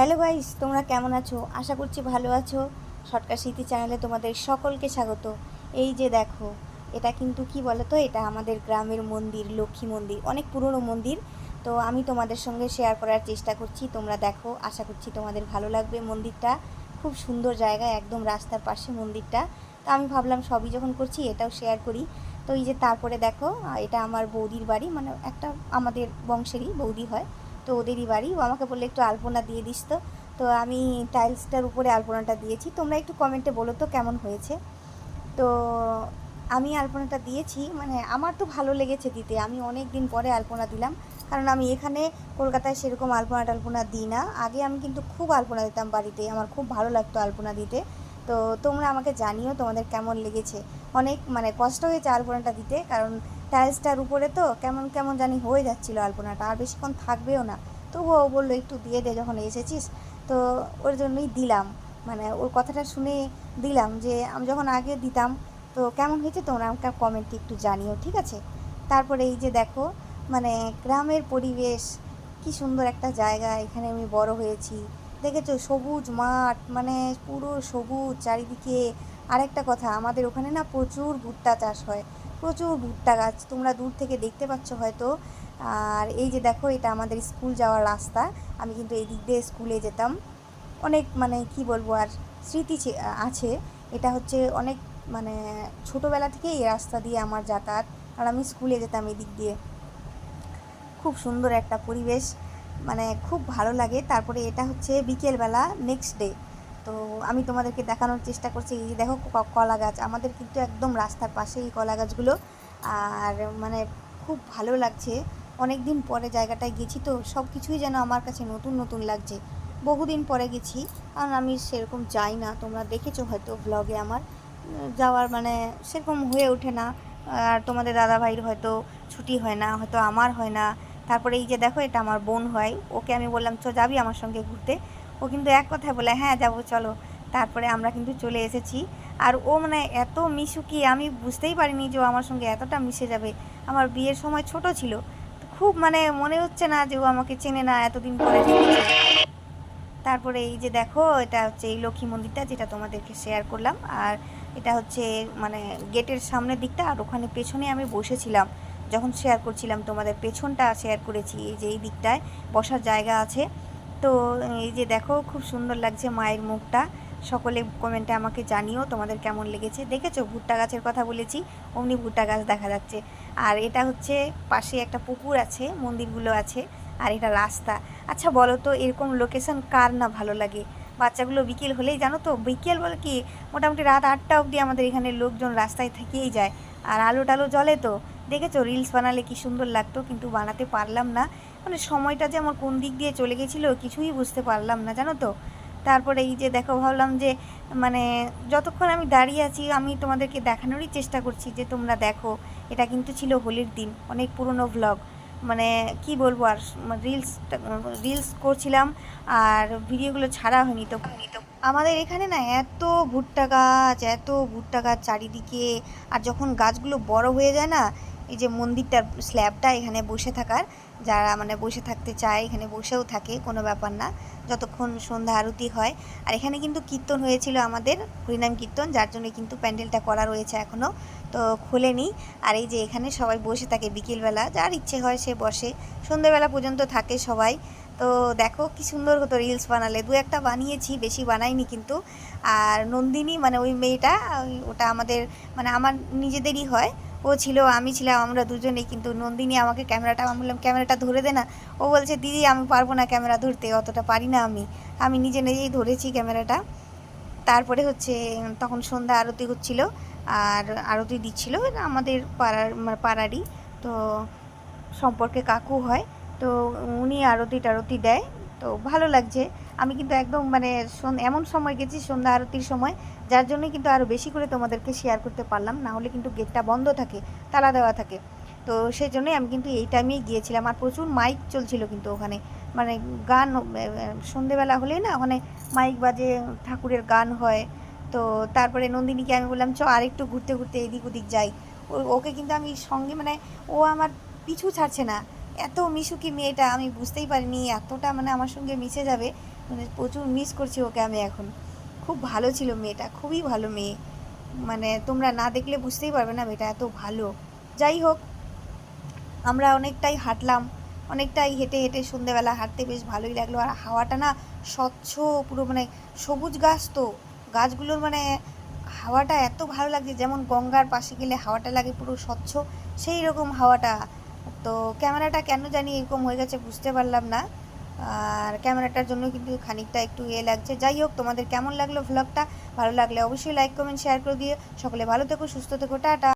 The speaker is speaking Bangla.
হ্যালো গাইস, তোমরা কেমন আছো? আশা করছি ভালো আছো। শর্টকাট স্মৃতি চ্যানেলে তোমাদের সকলকে স্বাগত। এই যে দেখো, এটা কিন্তু কি বলো তো এটা আমাদের গ্রামের মন্দির, লক্ষ্মী মন্দির, অনেক পুরনো মন্দির। তো আমি তোমাদের সঙ্গে শেয়ার করার চেষ্টা করছি। তোমরা দেখো, আশা করছি তোমাদের ভালো লাগবে মন্দিরটা। খুব সুন্দর জায়গা, একদম রাস্তার পাশে মন্দিরটা। তা আমি ভাবলাম সবই যখন করছি, এটাও শেয়ার করি। তো এই যে তারপরে দেখো এটা আমার বৌদির বাড়ি মানে একটা আমাদের বংশেরই বৌদি হয়। তো ওদেরই বাড়ি। ও আমাকে বললে, একটু আলপনা দিয়ে দিস তো। তো আমি টাইলসটার উপরে আলপনাটা দিয়েছি। তোমরা একটু কমেন্টে বলো তো কেমন হয়েছে? তো আমি আলপনাটা দিয়েছি। মানে আমার তো ভালো লেগেছে দিতে। আমি অনেক দিন পরে আলপনা দিলাম। কারণ আমি এখানে কলকাতায় সেরকম আলপনা টালপনা দিই না। আগে আমি কিন্তু খুব আলপনা দিতাম বাড়িতে। আমার খুব ভালো লাগতো আলপনা দিতে। তো তোমরা আমাকে জানিও তোমাদের কেমন লেগেছে। অনেক মানে কষ্ট হয়েছে আলপনাটা দিতে, কারণ টাইলসটার উপরে তো কেমন কেমন জানি হয়ে যাচ্ছিল আলপনাটা, আর বেশিক্ষণ থাকবেও না। তবুও বলল, একটু দিয়ে দে যখন এসেছিস। তো ওর জন্যই দিলাম। মানে ওর কথাটা শুনে দিলাম যে, আমি যখন আগে দিতাম, তো কেমন হয়েছে তোমরা আমাকে কমেন্টে একটু জানিও, ঠিক আছে? তারপরে এই যে দেখো মানে গ্রামের পরিবেশ, কি সুন্দর একটা জায়গা, এখানে আমি বড় হয়েছি। দেখেছ, সবুজ মাঠ মানে পুরো সবুজ, চারিদিকে আরেকটা কথা, আমাদের ওখানে না প্রচুর ভুট্টা চাষ হয়, প্রচুর ভুট্টা গাছ, তোমরা দূর থেকে দেখতে পাচ্ছ হয়তো। আর এই যে দেখো, এটা আমাদের স্কুল যাওয়ার রাস্তা, আমি কিন্তু এই দিক দিয়ে স্কুলে যেতাম। অনেক মানে কি বলব, আর স্মৃতি আছে। এটা হচ্ছে অনেক মানে ছোটোবেলা থেকেই এই রাস্তা দিয়ে আমার যাতায়াত, আর আমি স্কুলে যেতাম এই দিক দিয়ে। খুব সুন্দর একটা পরিবেশ মানে খুব ভালো লাগে। তারপরে এটা হচ্ছে বিকেলবেলা নেক্সট ডে তো আমি তোমাদেরকে দেখানোর চেষ্টা করছি। এই দেখো কলা গাছ। আমাদের কিন্তু একদম রাস্তার পাশেই এই কলা গাছগুলো। আর মানে খুব ভালো লাগছে। অনেক দিন পরে জায়গাটায় গেছি তো সব কিছুই যেন আমার কাছে নতুন নতুন লাগছে। বহুদিন পরে গেছি। কারণ আমি সেরকম যাই না। তোমরা দেখেছ হয়তো ব্লগে আমার। যাওয়ার মানে সেরকম হয়ে ওঠে না। আর তোমাদের দাদা ভাইয়ের হয়তো ছুটি হয় না, হয়তো আমার হয় না। তারপরে এই যে দেখো, এটা আমার বোন হয়। ওকে আমি বললাম, চ, যাবি আমার সঙ্গে ঘুরতে? ও কিন্তু এক কথায় বলে হ্যাঁ যাব, চলো। তারপরে আমরা কিন্তু চলে এসেছি। আর ও মানে এত মিশুকি, আমি বুঝতেই পারিনি যে ও আমার সঙ্গে এতটা মিশে যাবে। আমার বিয়ের সময় ছোট ছিল। খুব মানে মনে হচ্ছে না যে ও আমাকে চেনে না, এতদিন পরে। তারপরে এই যে দেখো, এটা হচ্ছে এই লক্ষ্মী মন্দিরটা যেটা তোমাদেরকে শেয়ার করলাম। আর এটা হচ্ছে মানে গেটের সামনের দিকটা, আর ওখানে পেছনে আমি বসেছিলাম। যখন শেয়ার করছিলাম তোমাদের, পেছনটা শেয়ার করেছি। এই যে এই দিকটায় বসার জায়গা আছে। তো, এই যে দেখো, খুব সুন্দর লাগছে মায়ের মুখটা। সকলে কমেন্টে আমাকে জানিও তোমাদের কেমন লেগেছে। দেখেছ? ভুট্টা গাছের কথা বলেছি, অমনি ভুট্টা গাছ দেখা যাচ্ছে। আর এটা হচ্ছে পাশে একটা পুকুর আছে, মন্দিরগুলো আছে, আর এটা রাস্তা। আচ্ছা বলো তো, এরকম লোকেশন কার না ভালো লাগে? বাচ্চাগুলো বিকেল হলেই জানো তো? বিকেল বলে কি? মোটামুটি রাত আটটা অবধি আমাদের এখানে লোকজন রাস্তায় থেকেই যায়। আর আলো টালো জ্বলে তো? দেখেছ রিলস বানালে কি সুন্দর লাগতো, কিন্তু বানাতে পারলাম না। মানে সময়টা যে আমার কোন দিক দিয়ে চলে গেছিল, কিছুই বুঝতে পারলাম না, জানো তো? তারপরে এই যে দেখো, ভাবলাম যে মানে যতক্ষণ আমি দাঁড়িয়ে আছি, আমি তোমাদেরকে দেখানোরই চেষ্টা করছি যে তোমরা দেখো, এটা কিন্তু ছিল হোলির দিন, অনেক পুরনো ভ্লগ মানে কি বলব আর রিলস রিলস করছিলাম, আর ভিডিওগুলো ছাড়া হয়নি তো। আমাদের এখানে না এত ভুট্টা গাছ, এত ভুট্টা গাছ চারিদিকে, আর যখন গাছগুলো বড় হয়ে যায় না এই যে মন্দিরটার স্ল্যাবটা এখানে বসে থাকার, যারা মানে বসে থাকতে চায়, এখানে বসেও থাকে, কোনো ব্যাপার না, যতক্ষণ সন্ধ্যা আরতি হয়। আর এখানে কিন্তু কীর্তন হয়েছিল আমাদের, হরিনাম কীর্তন, যার জন্য কিন্তু প্যান্ডেলটা করা রয়েছে এখনও তো খোলেনি। আর এই যে এখানে সবাই বসে থাকে বিকেলবেলা, যার ইচ্ছে হয় সে বসে, সন্ধ্যেবেলা পর্যন্ত থাকে সবাই। তো দেখো কি সুন্দর হতো রিলস বানালে, দু একটা বানিয়েছি, বেশি বানাইনি কিন্তু। আর নন্দিনী মানে ওই মেয়েটা ওটা আমাদের মানে আমার নিজেদেরই হয় ও ছিল, আমি ছিলাম, আমরা দুজনেই কিন্তু নন্দিনী আমাকে ক্যামেরাটা, আমি বললাম, ক্যামেরাটা ধরে দে না। ও বলছে, দিদি, আমি পারব না ক্যামেরা ধরতে, অতটা পারি না আমি। আমি নিজে নিজেই ধরেছি ক্যামেরাটা। তারপরে হচ্ছে, তখন সন্ধ্যা আরতি হচ্ছিল, আর আরতি দিচ্ছিল আমাদের পাড়ার মানে পাড়ারই, তো সম্পর্কে কাকু হয়, তো উনি আরতি টারতি দেয়, তো ভালো লাগছে। আমি কিন্তু একদম মানে এমন সময় গেছি, সন্ধ্যা আরতির সময় যার জন্য কিন্তু আরও বেশি করে তোমাদেরকে শেয়ার করতে পারলাম, না হলে কিন্তু গেটটা বন্ধ থাকে, তালা দেওয়া থাকে। তো সেই জন্যই আমি কিন্তু এই টাইমেই গিয়েছিলাম, আর প্রচুর মাইক চলছিল কিন্তু ওখানে। মানে গান সন্ধেবেলা হলেই না, ওখানে মাইক বাজে, ঠাকুরের গান হয়। তো তারপরে নন্দিনীকে আমি বললাম, চ আরেকটু ঘুরতে ঘুরতে এদিক ওদিক যাই। ওকে কিন্তু আমি সঙ্গে মানে ও আমার পিছু ছাড়ছে না। এত মিশুকি মেয়েটা, আমি বুঝতেই পারিনি, এতটা মানে আমার সঙ্গে মিশে যাবে। মানে প্রচুর মিস করছি ওকে আমি এখন। খুব ভালো ছিল মেয়েটা, খুবই ভালো মেয়ে। মানে তোমরা না দেখলে বুঝতেই পারবে না মেয়েটা এত ভালো। যাই হোক, আমরা অনেকটাই হাঁটলাম, অনেকটাই হেঁটে হেঁটে সন্ধেবেলা হাঁটতে বেশ ভালোই লাগল। আর হাওয়াটা না স্বচ্ছ, পুরো মানে সবুজ গাছ তো। গাছগুলোর মানে হাওয়াটা এত ভালো লাগছে, যেমন গঙ্গার পাশে গেলে হাওয়াটা লাগে পুরো স্বচ্ছ, সেই রকম হাওয়াটা। তো ক্যামেরাটা কেন জানি এরকম হয়ে গেছে, বুঝতে পারলাম না। আর ক্যামেরাটার জন্য কিন্তু খানিকটা একটু ইয়ে লাগছে। যাই হোক, তোমাদের কেমন লাগল ভ্লগটা ভালো লাগলে অবশ্যই লাইক কমেন্ট শেয়ার করে দিয়ে সকলে ভালো থেকো, সুস্থ থেকো, টাটা।